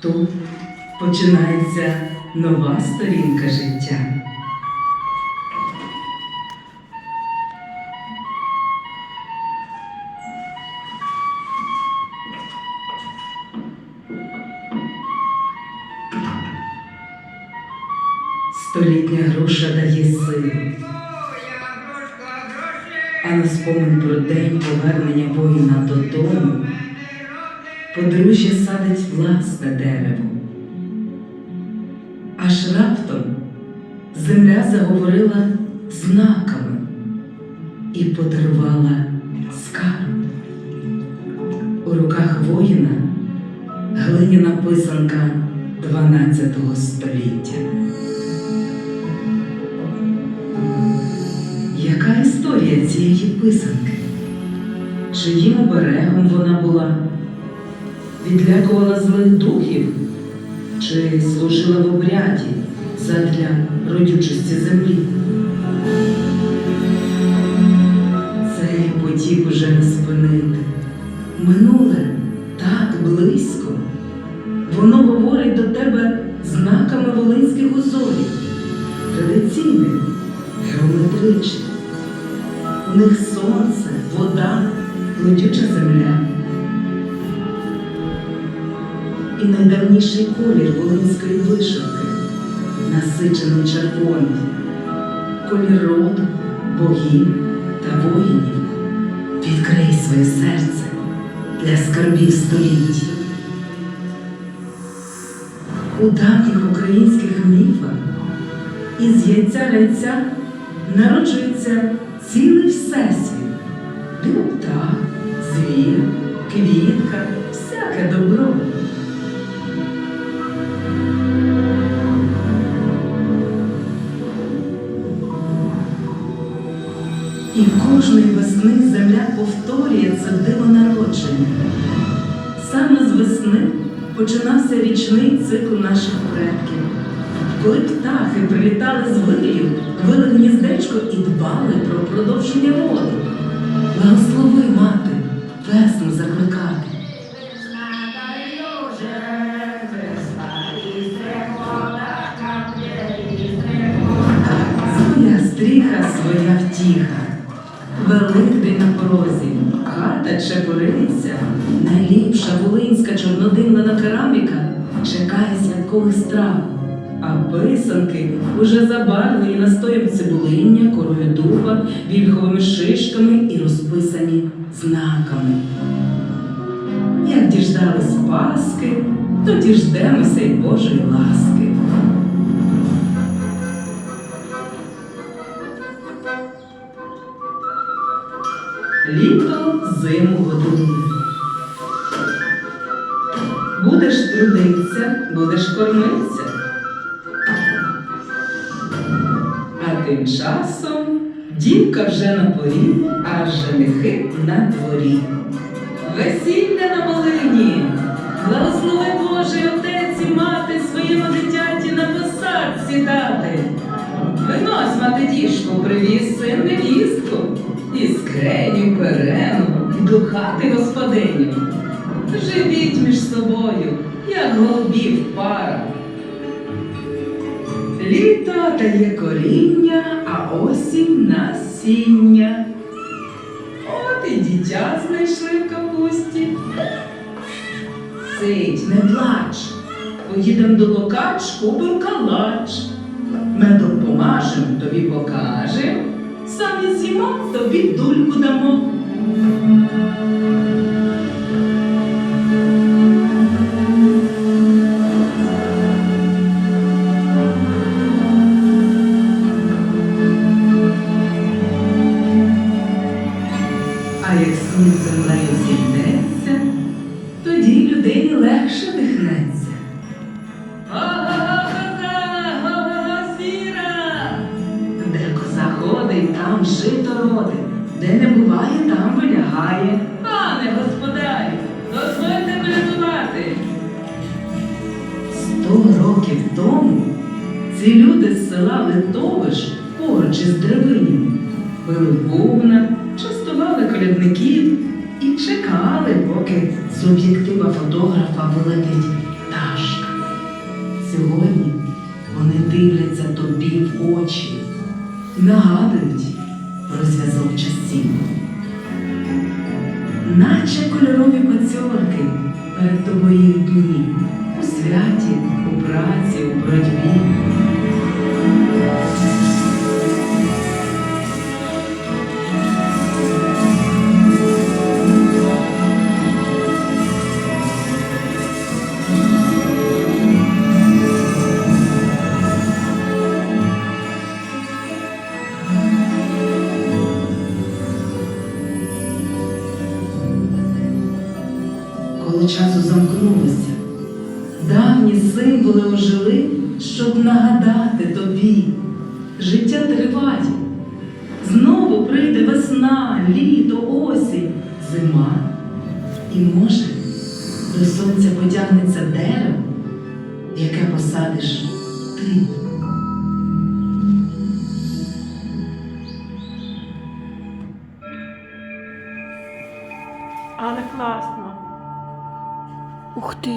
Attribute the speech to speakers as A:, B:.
A: Тут починається нова сторінка життя. Столітня груша дає силу, а на спомин про день повернення воїна додому подружжя садить власне дерево. Аж раптом земля заговорила знаками і подарувала скарб. У руках воїна глиняна писанка 12 століття. Яка історія цієї писанки? Чиїм оберегом вона була? Відлякувала злих духів чи служила в обряді задля родючості землі? Цей потік уже не спинити. Минуле так близько. Воно говорить до тебе знаками волинських узорів, традиційних, геометричних. У них сонце, вода, летюча земля. І найдавніший колір волинської вишивки насичений червоний, колір роду, богів та воїнів. Відкрий своє серце для скарбів століть. У давніх українських міфах із яйця райця народжується цілий всесвіт. Птах, звір, квітка, всяке добро. І кожної весни земля повторює це диво народження. Саме з весни починався річний цикл наших предків. Коли птахи прилітали з вирію, вили гніздечко і дбали про продовження роду. Благослови, мати, весну закликати. Своя стріха, своя втіха. Великдень на порозі, хата чепуриться, найліпша волинська чорнодимлена кераміка чекає святкових страв, а писанки уже забарвлені настоєм цибулиння, корою дуба, вільховими шишками і розписані знаками. Як діждались Паски, то діждемося й Божої ласки. Літо зиму годує. Будеш трудиться, будеш кормитися. А тим часом дівка вже на порі, а женихи на дворі. Весілля на Волині! Благослови хати господиню. Живіть між собою, як голубів пара. Літо дає коріння, а осінь насіння. От і дитя знайшли в капусті. Сидь, не плач, поїдем до локач, купим калач. Медом помажем, тобі покажем, самі з'їмо, тобі дульку дамо. Легше дихнеться. Де коза ходить, там жито родить, де не буває, там вилягає. Пане господарю, дозвольте врятувати. Сто років тому ці люди з села Литовиш поруч із Древинем пили бубна, частували колядників і чекали, поки з об'єктива фотографа вилетить пташка. Сьогодні вони дивляться тобі в очі, нагадують про зв'язок часів, наче кольорові пацьорки перед тобою дні у святі, у праці, у боротьбі. Коли часу замкнулося, давні символи ожили, щоб нагадати тобі, життя триває. Знову прийде весна, літо, осінь, зима. І може до сонця потягнеться дерево, яке посадиш
B: Ух ти!